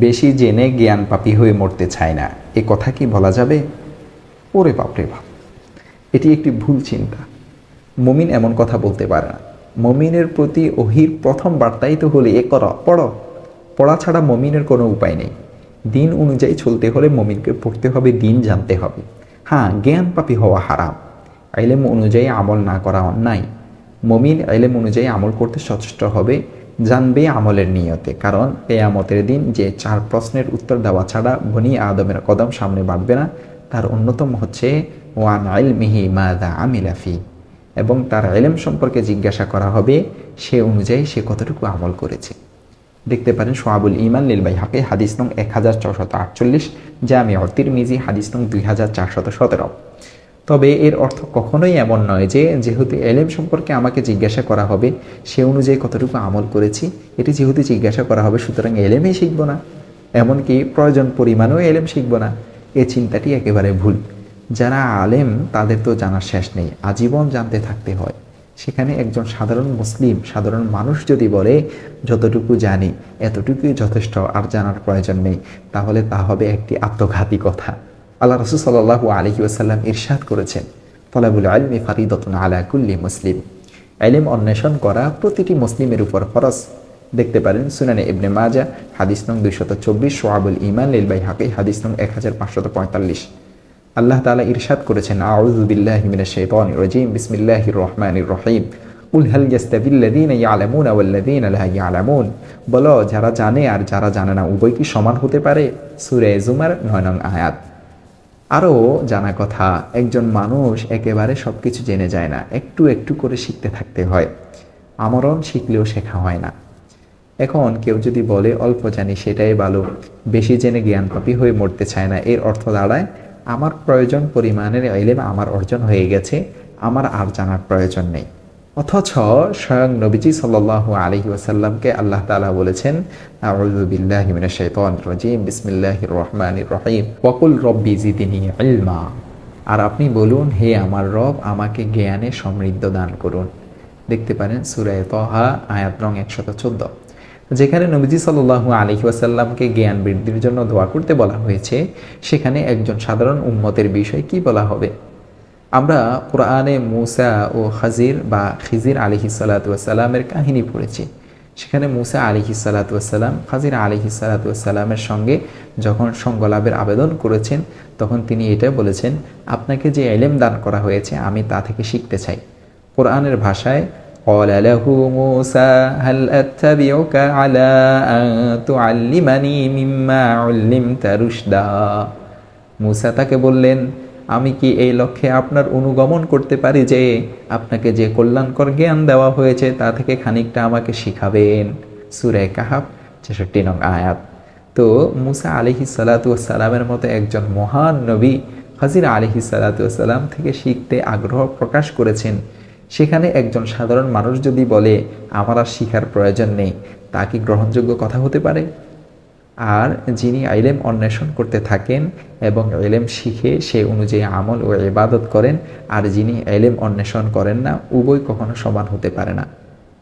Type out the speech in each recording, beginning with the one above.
বেশি জেনে জ্ঞান পাপী হয়ে মরতে চায় না। এ কথা কি বলা যাবে? ওরে বাপরে বাপ। এটি একটি ভুল চিন্তা। মমিন এমন কথা বলতে পারে না। মমিনের প্রতি ওহির প্রথম বার্তাই তো হলে এ কর, পড়ো। পড়া ছাড়া মমিনের কোনো উপায় নেই। দিন অনুযায়ী চলতে হলে মমিনকে পড়তে হবে, দিন জানতে হবে। হ্যাঁ জ্ঞান পাপী হওয়া হারাম। আইলেম অনুযায়ী আমল না করা অন্যায়। মমিন আইলেম অনুযায়ী আমল করতে সচেষ্ট হবে। জানবে আমলের নিয়তে। কারণ কেয়ামতের দিন যে চার প্রশ্নের উত্তর দেওয়া ছাড়া বনি আদমের কদম সামনে বাড়বে না, তার অন্যতম হচ্ছে, ওয়ান আইল মিহি মাদা আমিলাফি এবং তার এলেম সম্পর্কে জিজ্ঞাসা করা হবে, সে অনুযায়ী সে কতটুকু আমল করেছে। দেখতে পারেন সোহাবুল ইমান লিলবাই হাকে হাদিস নং এক হাজার ছশত আটচল্লিশ জামি অতির মিজি হাদিস নং দুই হাজার চারশত সতেরো। তবে এর অর্থ কখনোই এমন নয় যে, যেহেতু এলেম সম্পর্কে আমাকে জিজ্ঞাসা করা হবে, সে অনুযায়ী কতটুকু আমল করেছি, এটি যেহেতু জিজ্ঞাসা করা হবে, সুতরাং এলেমই শিখব না। এমনকি প্রয়োজন পরিমাণেও এলেম শিখব না। এ চিন্তাটি একেবারে ভুল। যারা আলেম, তাদের তো জানার শেষ নেই। আজীবন জানতে থাকতে হয়। সেখানে একজন সাধারণ মুসলিম, সাধারণ মানুষ যদি বলে, যতটুকু জানি, এতটুকুই যথেষ্ট, আর জানার প্রয়োজন নেই, তাহলে তা হবে একটি আত্মঘাতী কথা। আল্লাহ রসুল সাল্লাহু আলহি ওসাল্লাম ইরশাদ করেছেন, তলাবুল আলমি ফারিদতুন আলা কুল্লি মুসলিম। এলিম অন্বেষণ করা প্রতিটি মুসলিমের উপর ফরজ। দেখতে পারেন সুনানে ইবনে মাজা হাদিস নং দুইশত চব্বিশ, সোহাবুল ইমান লিলবাই হাকি, হাদিস নং এক হাজার পাঁচশত পঁয়তাল্লিশ। আল্লাহ তালা ইরশাদ করেছেন আউজুবিল্লাহ মিনাশ শাইতানির রাজিম, বিসমিল্লাহির রহমানির রহিম। উল হাল ইয়াস্তাবিল্লাযীনা ইয়ালামুনা ওয়াল্লাযীনা লা ইয়ালামুন। বলো, যারা জানে আর যারা জানে না, উভয় কি সমান হতে পারে? সূরা জুমার নয় নং আয়াত। আরও জানা কথা, একজন মানুষ একেবারে সব কিছু জেনে যায় না, একটু একটু করে শিখতে থাকতে হয়। আমরণ শিখলেও শেখা হয় না। এখন কেউ যদি বলে, অল্প জানি, সেটাই ভালো। বেশি জেনে জ্ঞান হয়ে মরতে চায় না। এর অর্থ দাঁড়ায়, আমার প্রয়োজন পরিমাণের এলেম আমার অর্জন হয়ে গেছে, আমার আর জানার প্রয়োজন নেই। অথচ স্বয়ং নবীজি সাল্লাহ আলহি ওসাল্লামকে আল্লাহ তালা বলেছেন রহমান আর আপনি বলুন, হে আমার রব, আমাকে জ্ঞানে সমৃদ্ধ দান করুন। দেখতে পারেন সুরায় তহা, আয়াত রং একশত চোদ্দ। যেখানে নবীজি সাল্লু আলহি ওয়াসাল্লামকে জ্ঞান বৃদ্ধির জন্য দোয়া করতে বলা হয়েছে, সেখানে একজন সাধারণ উম্মতের বিষয় কি বলা হবে? আমরা কোরআনে মুসা ও হাজির বা খিজির আলিহি সাল্লাতামের কাহিনী পড়েছি সেখানে মুসা আলিহি সাল্লাতাম হাজির আলিহি সাল্লাতামের সঙ্গে যখন সঙ্গলাভের আবেদন করেছেন তখন তিনি এটা বলেছেন আপনাকে যে এলেম দান করা হয়েছে আমি তা থেকে শিখতে চাই কোরআনের ভাষায় قال له موسى هل أتبعك على أن تعلمني مما علمت رشدا মুসা তাকে বললেন আমি কি এই লক্ষ্যে আপনার অনুগমন করতে পারি যে আপনাকে যে কল্যাণকর জ্ঞান দেওয়া হয়েছে তা থেকে খানিকটা আমাকে শিখাবেন? সুরে কাহাব ছেষট্টি নং আয়াত। তো মুসা আলিহি সালাতামের মতো একজন মহান নবী হাজির আলিহি সালাতাম থেকে শিখতে আগ্রহ প্রকাশ করেছেন। সেখানে একজন সাধারণ মানুষ যদি বলে, আমার আর শিখার প্রয়োজন নেই তা কি গ্রহণযোগ্য কথা হতে পারে? আর যিনি আইলেম অন্বেষণ করতে থাকেন এবং এলেম শিখে সে অনুযায়ী আমল ও ইবাদত করেন, আর যিনি এলেম অন্বেষণ করেন না, উভয় কখনো সমান হতে পারে না।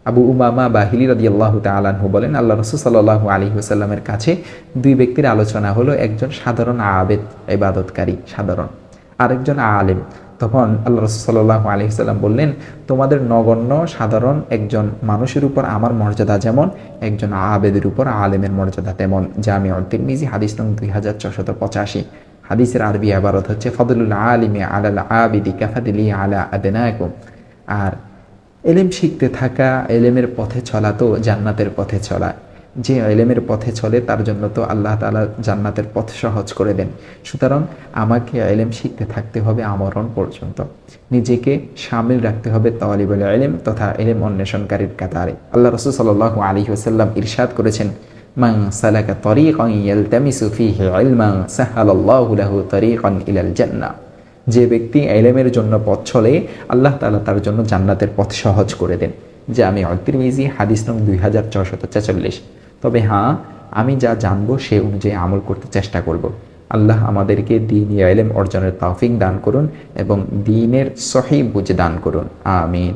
আবু উমামা বা হিলি রদি আল্লাহ তালাহু বলেন, আল্লাহ রসুল সাল্লাহ আলী হুসাল্লামের কাছে দুই ব্যক্তির আলোচনা হলো, একজন সাধারণ আবেদ, ইবাদতকারী, সাধারণ। আরেকজন আলেম তখন আল্লাহ রসুল্লাহ আলহিসাল্লাম বললেন, তোমাদের নগণ্য, সাধারণ একজন মানুষের উপর আমার মর্যাদা যেমন, একজন আবেদের উপর আলেমের মর্যাদা তেমন। জামি অর্দিন মিজি হাদিস নং দুই হাজার ছশত পঁচাশি। হাদিসের আরবি আবারত হচ্ছে, ফদলুল আলিমে আলাল আবিদি কাফাদিলি আলা আদেনায়কুম আর এলেম শিখতে থাকা, এলেমের পথে চলা তো জান্নাতের পথে চলা। যে এলেমের পথে চলে, তার জন্য তো আল্লাহ তালা জান্নাতের পথ সহজ করে দেন। সুতরাং আমাকে এলেম শিখতে থাকতে হবে আমরণ পর্যন্ত। নিজেকে সামিল রাখতে হবে তালিবুল এলেম তথা এলেম অন্বেষণকারীর কাতারে। আল্লাহ রসুল সাল আলী ওসাল্লাম ইরশাদ করেছেন যে ব্যক্তি এলেমের জন্য পথ চলে, আল্লাহ তালা তার জন্য জান্নাতের পথ সহজ করে দেন। যে আমি অতিরমিজি হাদিস নং দুই হাজার ছশত ছেচল্লিশ। তবে হ্যাঁ আমি যা জানব সে অনুযায়ী আমল করতে চেষ্টা করব। আল্লাহ আমাদেরকে দিন এলেম অর্জনের তৌফিক দান করুন এবং দিনের সহি বুঝে দান করুন আমিন